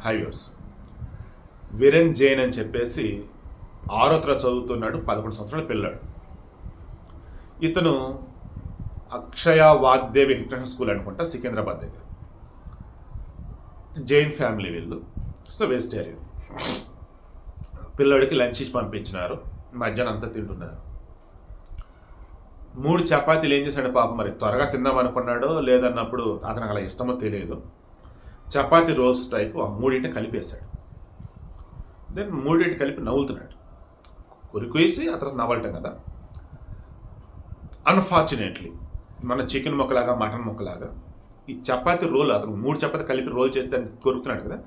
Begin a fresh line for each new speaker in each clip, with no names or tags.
హైవర్స్ Viren Jain అని చెప్పేసి ఆరో తరగతి చదువుతున్నాడు పదకొండు సంవత్సరాల పిల్లాడు. ఇతను అక్షయ వాగ్దేవ్ ఇంటర్నేషనల్ స్కూల్ అనుకుంటా సికింద్రాబాద్ దగ్గర. జైన్ ఫ్యామిలీ వీళ్ళు. So vegetarian. పిల్లాడికి లంచ్ ఇచ్చి పంపించినారు. మధ్యాహ్నం అంతా తింటున్నారు. మూడు చపాతీలు ఏం చేశాడు పాప మరి? త్వరగా తిందాం అనుకున్నాడో లేదన్నప్పుడు అతనికి అలా ఇష్టమో తెలియదు. చపాతీ రోస్ టైప్ ఆ మూడింటిని కలిపేశాడు. దెన్ మూడింటి కలిపి నవ్వుతున్నాడు కొరికేసి అతను తర్వాత నవ్వటం కదా? అన్ఫార్చునేట్లీ మన చికెన్ ముక్కలాగా మటన్ ముక్కలాగా ఈ చపాతి రోల్ అతను మూడు చపాతి కలిపి రోల్ చేస్తే దాన్ని కొరుకుతున్నాడు కదా?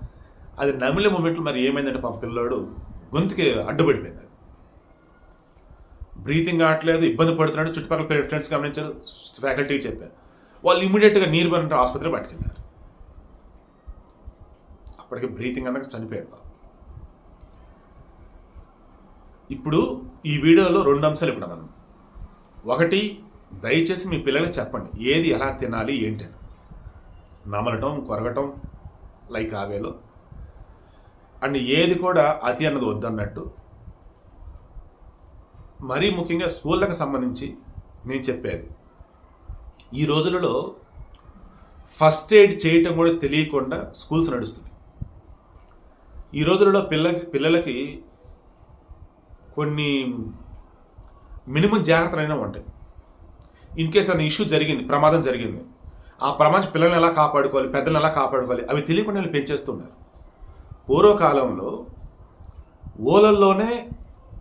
అది నమిలే మూమెంట్లో మరి ఏమైందంటే పాప పిల్లోడు గొంతుకి అడ్డుపడిపోయింది. బ్రీతింగ్ ఆడట్లేదు ఇబ్బంది పడుతున్నాడు. చుట్టుపక్కల ఫ్రెండ్స్ గమనించారు. ఫ్యాకల్టీకి చెప్పారు. వాళ్ళు ఇమీడియట్గా నీరు బరంటే ఆసుపత్రి పట్టుకెళ్ళారు అప్పటికి బ్రీతింగ్ అన్నది చనిపోయాడు ఇప్పుడు ఈ వీడియోలో రెండు అంశాలు ఇప్పుడు మనం ఒకటి దయచేసి మీ పిల్లలకి చెప్పండి ఏది ఎలా తినాలి ఏంటి నమలటం కొరగటం లైక్ ఆవేలో. అండ్ ఏది కూడా అతి అన్నది వద్దన్నట్టు మరీ ముఖ్యంగా స్కూళ్ళకు సంబంధించి నేను చెప్పేది. ఈ రోజులలో ఫస్ట్ ఎయిడ్ చేయటం కూడా తెలియకుండా స్కూల్స్ నడుస్తుంది ఈ రోజులలో పిల్ల పిల్లలకి కొన్ని మినిమం జాగ్రత్తలైనా ఉంటాయి. ఇన్ కేస్ అన్న ఇష్యూ జరిగింది ప్రమాదం జరిగింది ఆ ప్రమాదం పిల్లల్ని ఎలా కాపాడుకోవాలి పెద్దలను ఎలా కాపాడుకోవాలి అవి తెలియకుండా పెంచేస్తున్నారు పూర్వకాలంలో ఓలల్లోనే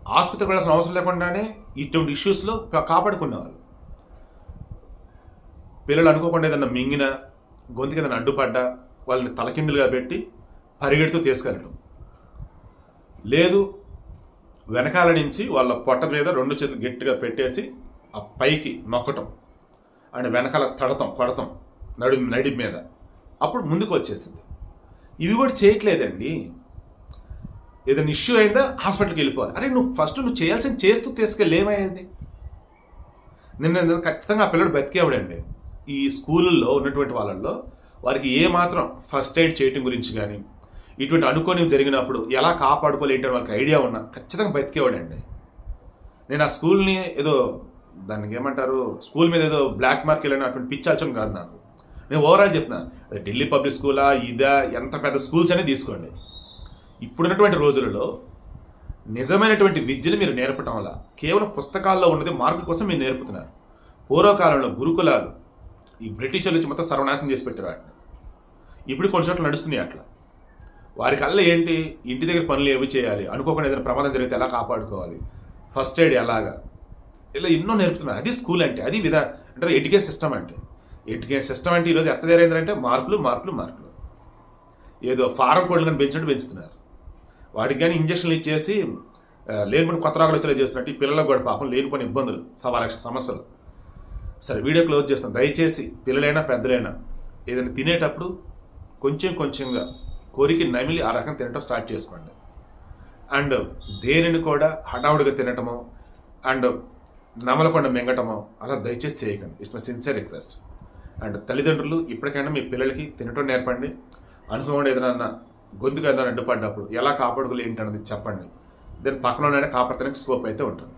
ఆసుపత్రికి వెళ్ళాల్సిన అవసరం లేకుండానే ఇటువంటి ఇష్యూస్లో కాపాడుకునేవారు పిల్లలు అనుకోకుండా ఏదన్నా మింగిన గొంతుకి ఏదైనా అడ్డుపడ్డా వాళ్ళని తలకిందులుగా పెట్టి పరిగెడుతూ తీసుకెళ్ళడం లేదు వెనకాల నుంచి వాళ్ళ పొట్ట మీద రెండు చేతులు గట్టిగా పెట్టేసి ఆ పైకి నొక్కటం. అండ్ వెనకాల తడతం కొడతాం నడు నడి మీద. అప్పుడు ముందుకు వచ్చేసింది. ఇవి కూడా చేయట్లేదండి. ఏదైనా ఇష్యూ అయిందా? హాస్పిటల్కి వెళ్ళిపోవాలి. అరే నువ్వు ఫస్ట్ నువ్వు చేయాల్సింది చేస్తూ తీసుకెళ్ళి నిన్న ఖచ్చితంగా ఆ పిల్లడు బతికేవాడండి. ఈ స్కూళ్ళల్లో ఉన్నటువంటి వాళ్ళల్లో వారికి ఏ మాత్రం ఫస్ట్ ఎయిడ్ చేయటం గురించి కానీ ఇటువంటి అనుకోని జరిగినప్పుడు ఎలా కాపాడుకోవాలి ఏంటని వాళ్ళకి ఐడియా ఉన్నా ఖచ్చితంగా బతికేవాడండి. నేను ఆ స్కూల్ని ఏదో దానికి ఏమంటారు స్కూల్ మీద ఏదో బ్లాక్ మార్క్ వెళ్ళిన అటువంటి పిచ్చాల్చం కాదు నాకు. నేను ఓవరాల్ చెప్తున్నా ఢిల్లీ పబ్లిక్ స్కూలా ఇదా ఎంత పెద్ద స్కూల్స్ అనేది తీసుకోండి. ఇప్పుడున్నటువంటి రోజులలో నిజమైనటువంటి విద్యను మీరు నేర్పటం వల్ల కేవలం పుస్తకాల్లో ఉన్నది మార్కుల కోసం మీరు నేర్పుతున్నారు. పూర్వకాలంలో గురుకులాలు ఈ బ్రిటిషర్లు వచ్చి మొత్తం సర్వనాశనం చేసి పెట్టారు వాటిని. ఇప్పుడు కొన్ని చోట్ల నడుస్తున్నాయి అట్లా. వారి కళ్ళ ఏంటి? ఇంటి దగ్గర పనులు ఏవి చేయాలి? అనుకోకుండా ఏదైనా ప్రమాదం జరిగితే ఎలా కాపాడుకోవాలి? ఫస్ట్ ఎయిడ్ ఎలాగా? ఇలా ఎన్నో నేర్పుతున్నారు. అది స్కూల్ అంటే అది విధా అంటే ఎడ్యుకేషన్ సిస్టమ్ అంటే. ఎడ్యుకేషన్ సిస్టమ్ అంటే ఈరోజు ఎట్ట జరిగిందంటే మార్కులు మార్కులు మార్కులు. ఏదో ఫారం కోడ్లను పెంచినట్టు పెంచుతున్నారు. వాడికి కానీ ఇంజక్షన్లు ఇచ్చేసి ఆ, కొత్త రాకలు వచ్చేలా చేస్తున్నట్టు ఈ పిల్లలకు కూడా పాపం లేనిపోని ఇబ్బందులు సవా లక్ష సమస్యలు. సరే వీడియో క్లోజ్ చేస్తాను. దయచేసి పిల్లలైనా పెద్దలైనా ఏదైనా తినేటప్పుడు కొంచెం కొంచెంగా కోరిక నమిలి ఆ రకం తినటం స్టార్ట్ చేసుకోండి. అండ్ దేనిని కూడా హడావుడిగా తినటమో అండ్ నమలకుండా మింగటమో అలా దయచేసి చేయకండి. It's my sincere request. And తల్లిదండ్రులు ఇప్పటికైనా మీ పిల్లలకి తినటం నేర్పండి. అనుభవం ఏదైనా గొంతుకు ఏదైనా అడ్డుపడ్డప్పుడు ఎలా కాపాడుకోవాలి ఏంటన్నది చెప్పండి. దాని పక్కన కాపాడటానికి స్కోప్ అయితే ఉంటుంది.